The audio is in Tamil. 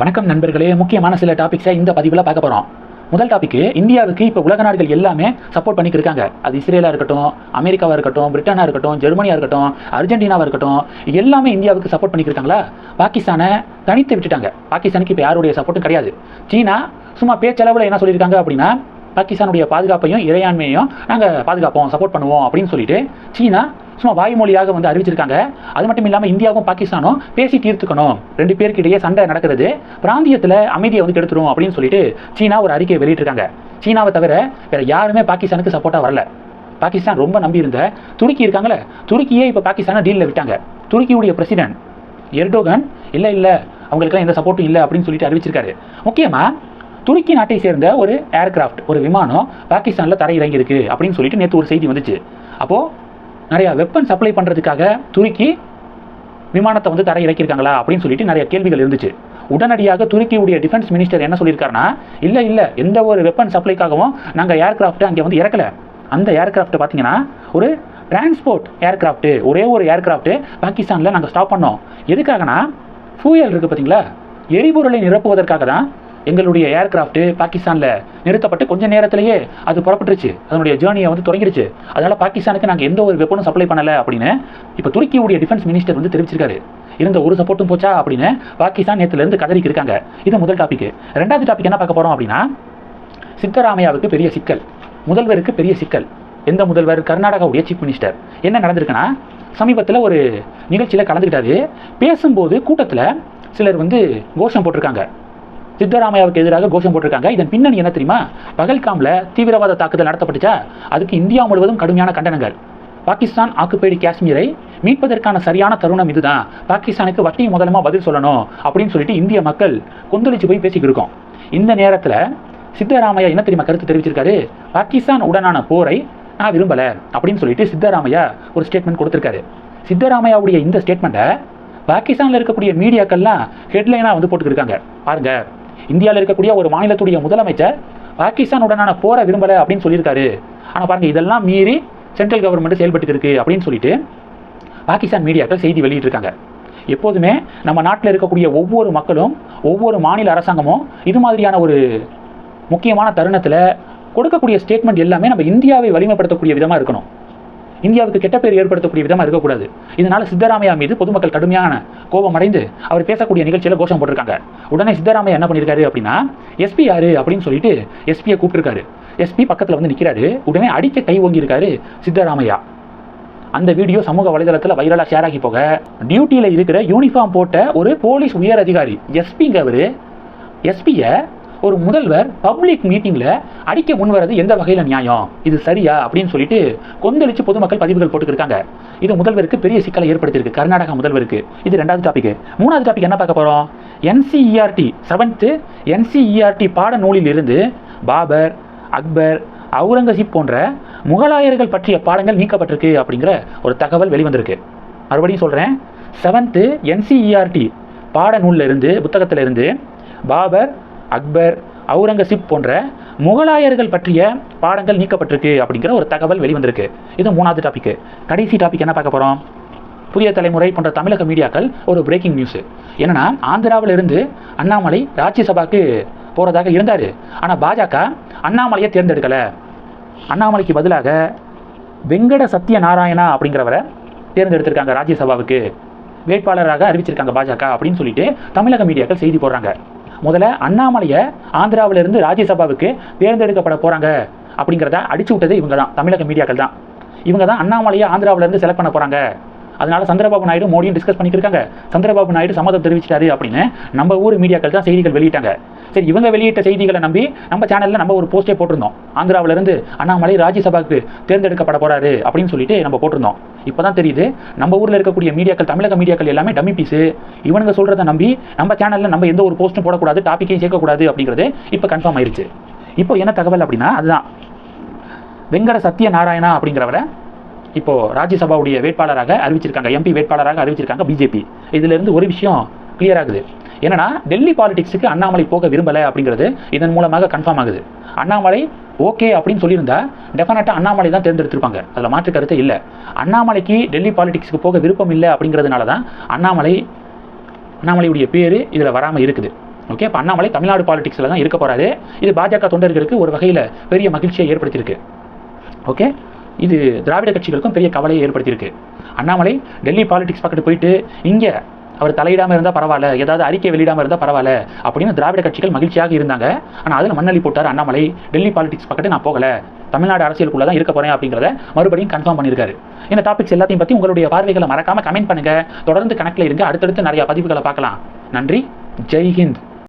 வணக்கம் நண்பர்களே. முக்கியமான சில டாபிக்ஸை இந்த பதிவில் பார்க்க போகிறோம் முதல் டாபிக் இந்தியாவுக்கு இப்போ உலக நாடுகள் எல்லாமே சப்போர்ட் பண்ணிக்கிருக்காங்க அது இஸ்ரேலாக இருக்கட்டும் அமெரிக்காவாக இருக்கட்டும் பிரிட்டனாக இருக்கட்டும் ஜெர்மனியாக இருக்கட்டும் அர்ஜென்டினாவாக இருக்கட்டும் எல்லாமே இந்தியாவுக்கு சப்போர்ட் பண்ணிக்கிருக்காங்களா பாகிஸ்தானை தனித்து விட்டுட்டாங்க. பாகிஸ்தானுக்கு இப்போ யாருடைய சப்போர்ட்டும் கிடையாது. சீனா சும்மா பேச்சளவில் என்ன சொல்லியிருக்காங்க அப்படின்னா பாகிஸ்தானுடைய பாதுகாப்பையும் இறையாண்மையையும் நாங்கள் பாதுகாப்போம் சப்போர்ட் பண்ணுவோம் அப்படின்னு சொல்லிட்டு சீனா சும்மா வாய்மொழியாக வந்து அறிவிச்சிருக்காங்க. அது மட்டும் இல்லாமல் இந்தியாவும் பாகிஸ்தானும் பேசி தீர்த்துக்கணும். ரெண்டு பேருக்கு இடையே சண்டை நடக்கிறது. பிராந்தியத்தில் அமைதியை வந்து கெடுத்துரும் அப்படின்னு சொல்லிட்டு சீனா ஒரு அறிக்கையை வெளியிட்டிருக்காங்க. சீனாவை தவிர வேற யாருமே பாகிஸ்தானுக்கு சப்போர்ட்டாக வரல. பாகிஸ்தான் ரொம்ப நம்பியிருந்த துருக்கி இருக்காங்களே துருக்கியே இப்போ பாகிஸ்தானை டீலில் விட்டாங்க. துருக்கியுடைய பிரசிடென்ட் எர்டோகன் இல்லை இல்லை அவங்களுக்குலாம் எந்த சப்போர்ட்டும் இல்லை அப்படின்னு சொல்லிட்டு அறிவிச்சிருக்காரு. முக்கியமாக துருக்கி நாட்டை சேர்ந்த ஒரு ஏர்கிராஃப்ட் ஒரு விமானம் பாகிஸ்தானில் தரையிறங்கியிருக்கு அப்படின்னு சொல்லிட்டு நேற்று ஒரு செய்தி வந்துச்சு. அப்போது நிறையா வெப்பன் சப்ளை பண்ணுறதுக்காக துருக்கி விமானத்தை வந்து தரை இறக்கியிருக்காங்களா அப்படின்னு சொல்லிட்டு நிறைய கேள்விகள் இருந்துச்சு. உடனடியாக துருக்கியுடைய டிஃபென்ஸ் மினிஸ்டர் என்ன சொல்லியிருக்காருன்னா இல்லை இல்லை எந்த ஒரு வெப்பன் சப்ளைக்காகவும் நாங்கள் ஏர்கிராஃப்ட்டை அங்கே வந்து இறக்கல. அந்த ஏர்கிராஃப்ட்டை பார்த்தீங்கன்னா ஒரு டிரான்ஸ்போர்ட் ஏர்கிராஃப்ட்டு ஒரே ஒரு ஏர்கிராஃப்ட்டு பாகிஸ்தானில் நாங்கள் ஸ்டாப் பண்ணோம். எதுக்காகனா ஃபியூயல் இருக்குது பார்த்தீங்களா? எரிபொருளை நிரப்புவதற்காக தான் எங்களுடைய ஏர்கிராஃப்ட் பாகிஸ்தானில் நிறுத்தப்பட்டு கொஞ்ச நேரத்திலேயே அது புறப்பட்டுருச்சு. அதனுடைய ஜேர்னியை வந்து தொடங்கிருச்சு அதனால் பாகிஸ்தானுக்கு நாங்கள் எந்த ஒரு வெப்பனும் சப்ளை பண்ணலை அப்படின்னு இப்போ துருக்கியுடைய டிஃபென்ஸ் மினிஸ்டர் வந்து தெரிவிச்சிருக்காரு. இருந்த ஒரு சப்போர்ட்டும் போச்சா அப்படின்னு பாகிஸ்தான் நேற்றுலேருந்து கதறிக்கு இருக்காங்க. இது முதல் டாபிக் ரெண்டாவது டாபிக் என்ன பார்க்க போகிறோம் அப்படின்னா சித்தராமையாவுக்கு பெரிய சிக்கல். முதல்வருக்கு பெரிய சிக்கல். எந்த முதல்வர்? கர்நாடகாவுடைய சீஃப் மினிஸ்டர் என்ன நடந்திருக்குன்னா சமீபத்தில் ஒரு நிகழ்ச்சியில் கலந்துக்கிட்டாரு. பேசும்போது கூட்டத்தில் சிலர் வந்து கோஷம் போட்டிருக்காங்க. சித்தராமையாவுக்கு எதிராக கோஷம் போட்டிருக்காங்க. இதன் பின்னணி என்ன தெரியுமா? பகல்காமில் தீவிரவாத தாக்குதல் நடத்தப்பட்டுச்சா? அதுக்கு இந்தியா முழுவதும் கடுமையான கண்டனங்கள். பாகிஸ்தான் ஆக்குப்பைடு காஷ்மீரை மீட்பதற்கான சரியான தருணம் இதுதான். பாகிஸ்தானுக்கு வட்டி முதலமா பதில் சொல்லணும் அப்படின்னு சொல்லிட்டு இந்திய மக்கள் கொந்தளிச்சு போய் பேசிக்கிட்டு இருக்கோம். இந்த நேரத்தில் சித்தராமையா என்ன தெரியுமா கருத்து தெரிவிச்சிருக்காரு? பாகிஸ்தான் உடனான போரை நான் விரும்பலை அப்படின்னு சொல்லிட்டு சித்தராமையா ஒரு ஸ்டேட்மெண்ட் கொடுத்துருக்காரு. சித்தராமையாவுடைய இந்த ஸ்டேட்மெண்ட்டை பாகிஸ்தானில் இருக்கக்கூடிய மீடியாக்கள்லாம் ஹெட்லைனாக வந்து போட்டுக்கிருக்காங்க பாருங்க. இந்தியாவில் இருக்கக்கூடிய ஒரு மாநிலத்துடைய முதலமைச்சர் பாகிஸ்தானுடனான போரை விரும்பலை அப்படின்னு சொல்லியிருக்காரு. ஆனால் பாருங்கள் இதெல்லாம் மீறி சென்ட்ரல் கவர்மெண்ட் செயல்பட்டு இருக்கு அப்படின்னு சொல்லிட்டு பாகிஸ்தான் மீடியாக்கள் செய்தி வெளியிட்டிருக்காங்க. எப்போதுமே நம்ம நாட்டில் இருக்கக்கூடிய ஒவ்வொரு மக்களும் ஒவ்வொரு மாநில அரசாங்கமும் இது மாதிரியான ஒரு முக்கியமான தருணத்தில் கொடுக்கக்கூடிய ஸ்டேட்மெண்ட் எல்லாமே நம்ம இந்தியாவை வலிமைப்படுத்தக்கூடிய விதமாக இருக்கணும். இந்தியாவுக்கு கெட்ட பேர் ஏற்படுத்தக்கூடிய விதமாக இருக்கக்கூடாது. இதனால் சித்தராமையா மீது பொதுமக்கள் கடுமையான கோபம் அடைந்து அவர் பேசக்கூடிய நிகழ்ச்சியில் கோஷம் போட்டிருக்காங்க. உடனே சித்தராமையா என்ன பண்ணியிருக்காரு அப்படின்னா எஸ்பி யாரு? அப்படின்னு சொல்லிட்டு எஸ்பியை கூப்பிட்டுருக்காரு. எஸ்பி பக்கத்தில் வந்து நிற்கிறாரு உடனே அடிக்க கை ஓங்கியிருக்காரு சித்தராமையா. அந்த வீடியோ சமூக வலைதளத்தில் வைரலாக ஷேர் ஆகி போக டியூட்டியில் இருக்கிற யூனிஃபார்ம் போட்ட ஒரு போலீஸ் உயர் அதிகாரி எஸ்பிங்க அவர் எஸ்பியை ஒரு முதல்வர் பப்ளிக் மீட்டிங்கில் அடிக்க முன்வரது எந்த வகையில் நியாயம்? இது சரியா? அப்படின்னு சொல்லிட்டு கொந்தளிச்சு பொதுமக்கள் பதிவுகள் போட்டுக்கிருக்காங்க. இது முதல்வருக்கு பெரிய சிக்கலை ஏற்படுத்தியிருக்கு. கர்நாடகா முதல்வருக்கு. இது ரெண்டாவது டாபிக் மூணாவது டாபிக் என்ன பார்க்க போகிறோம் என்சிஇஆர்டி செவன்த்து என்சிஇஆர்டி பாட நூலில் இருந்து பாபர் அக்பர் அவுரங்கசீப் போன்ற முகலாயர்கள் பற்றிய பாடங்கள் நீக்கப்பட்டிருக்கு அப்படிங்கிற ஒரு தகவல் வெளிவந்திருக்கு. மறுபடியும் சொல்கிறேன் செவன்த்து என்சிஇஆர்டி பாடநூலில் இருந்து புத்தகத்தில் இருந்து பாபர் அக்பர் அவுரங்கசீப் போன்ற முகலாயர்கள் பற்றிய பாடங்கள் நீக்கப்பட்டிருக்கு அப்படிங்கிற ஒரு தகவல் வெளிவந்திருக்கு. இது மூணாவது டாபிக் கடைசி டாபிக் என்ன பார்க்க போகிறோம் புதிய தலைமுறை போன்ற தமிழக மீடியாக்கள் ஒரு பிரேக்கிங் நியூஸ் என்னன்னா ஆந்திராவில் இருந்து அண்ணாமலை ராஜ்யசபாக்கு போகிறதாக இருந்தார். ஆனால் பாஜக அண்ணாமலையை தேர்ந்தெடுக்கலை. அண்ணாமலைக்கு பதிலாக வெங்கட சத்ய நாராயணா அப்படிங்கிறவரை தேர்ந்தெடுத்திருக்காங்க ராஜ்யசபாவுக்கு. வேட்பாளராக அறிவிச்சிருக்காங்க பாஜக அப்படின்னு சொல்லிட்டு தமிழக மீடியாக்கள் செய்தி போடுறாங்க. முதல்ல அண்ணாமலையை ஆந்திராவிலிருந்து ராஜ்யசபாவுக்கு தேர்ந்தெடுக்கப்பட போகிறாங்க அப்படிங்கிறத அடிச்சு விட்டது இவங்க தான் தமிழக மீடியாக்கள் தான் இவங்க தான் அண்ணாமலையை ஆந்திராவிலேருந்து செலக்ட் பண்ண போகிறாங்க அதனால சந்திரபாபு நாயுடு மோடியும் டிஸ்கஸ் பண்ணிக்கிருக்காங்க சந்திரபாபு நாயுடு சம்மதம் தெரிவிச்சிட்டாரு அப்படின்னு நம்ம ஊர் மீடியாக்கள் தான் செய்திகள் வெளியிட்டாங்க. சரி இவங்க வெளியிட்ட செய்திகளை நம்பி நம்ம சேனலில் நம்ம ஒரு போஸ்டே போட்டிருந்தோம். ஆந்திராவிலிருந்து அண்ணாமலை ராஜ்யசபாவுக்கு தேர்ந்தெடுக்கப்பட போறாரு அப்படின்னு சொல்லிட்டு நம்ம போட்டிருந்தோம். இப்போ தான் தெரியுது நம்ம ஊரில் இருக்கக்கூடிய மீடியாக்கள் தமிழக மீடியாக்கள் எல்லாமே டம்மி பீஸு இவனுங்க சொல்கிறத நம்பி நம்ம சேனலில் நம்ம எந்த ஒரு போஸ்ட்டும் போடக்கூடாது டாப்பிக்கையும் சேர்க்கக்கூடாது அப்படிங்கிறது இப்போ கன்ஃபார்ம் ஆயிருச்சு. இப்போ என்ன தகவல் அப்படின்னா அதுதான். வெங்கட சத்ய நாராயணா அப்படிங்கிறவரை இப்போ ராஜ்யசபாவுடைய வேட்பாளராக அறிவிச்சிருக்காங்க எம்பி வேட்பாளராக அறிவிச்சிருக்காங்க பிஜேபி இதிலிருந்து ஒரு விஷயம் கிளியர் ஆகுது. என்னன்னா டெல்லி பாலிடிக்ஸுக்கு அண்ணாமலை போக விரும்பலை அப்படிங்கிறது இதன் மூலமாக கன்ஃபார்ம் ஆகுது. அண்ணாமலை ஓகே அப்படின்னு சொல்லியிருந்தா டெஃபினட்டாக அண்ணாமலை தான் தேர்ந்தெடுத்திருப்பாங்க. அதில் மாற்று கருத்து இல்லை. அண்ணாமலைக்கு டெல்லி பாலிடிக்ஸுக்கு போக விருப்பம் இல்லை அப்படிங்கிறதுனால தான் அண்ணாமலை அண்ணாமலையுடைய பேர் இதில் வராமல் இருக்குது. ஓகே இப்போ அண்ணாமலை தமிழ்நாடு பாலிடிக்ஸில் தான் இருக்க போகிறாரு இது பாஜக தொண்டர்களுக்கு ஒரு வகையில் பெரிய மகிழ்ச்சியை ஏற்படுத்தியிருக்கு. ஓகே இது திராவிட கட்சிகளுக்கும் பெரிய கவலையை ஏற்படுத்தியிருக்கு. அண்ணாமலை டெல்லி பாலிடிக்ஸ் பக்கத்து போயிட்டு இங்கே அவர் தலையிடாமல் இருந்தால் பரவாயில்ல ஏதாவது அறிக்கை வெளியிடாமல் இருந்தால் பரவாயில்ல அப்படின்னு திராவிட கட்சிகள் மகிழ்ச்சியாக இருந்தாங்க. ஆனால் அதில் மண்ணள்ளி போட்டார் அண்ணாமலை டெல்லி பாலிடிக்ஸ் பக்கத்து நான் போகல தமிழ்நாடு அரசியலுக்குள்ள தான் இருக்க போகிறேன் அப்படிங்கிறத மறுபடியும் கன்ஃபார்ம் பண்ணியிருக்காரு. இந்த டாபிக்ஸ் எல்லாத்தையும் பற்றி உங்களுடைய பார்வைகளை மறக்காமல் கமெண்ட் பண்ணுங்கள் தொடர்ந்து கணக்கில் இருங்க அடுத்தடுத்து நிறைய பதிவுகளை பார்க்கலாம். நன்றி ஜெய்ஹிந்த்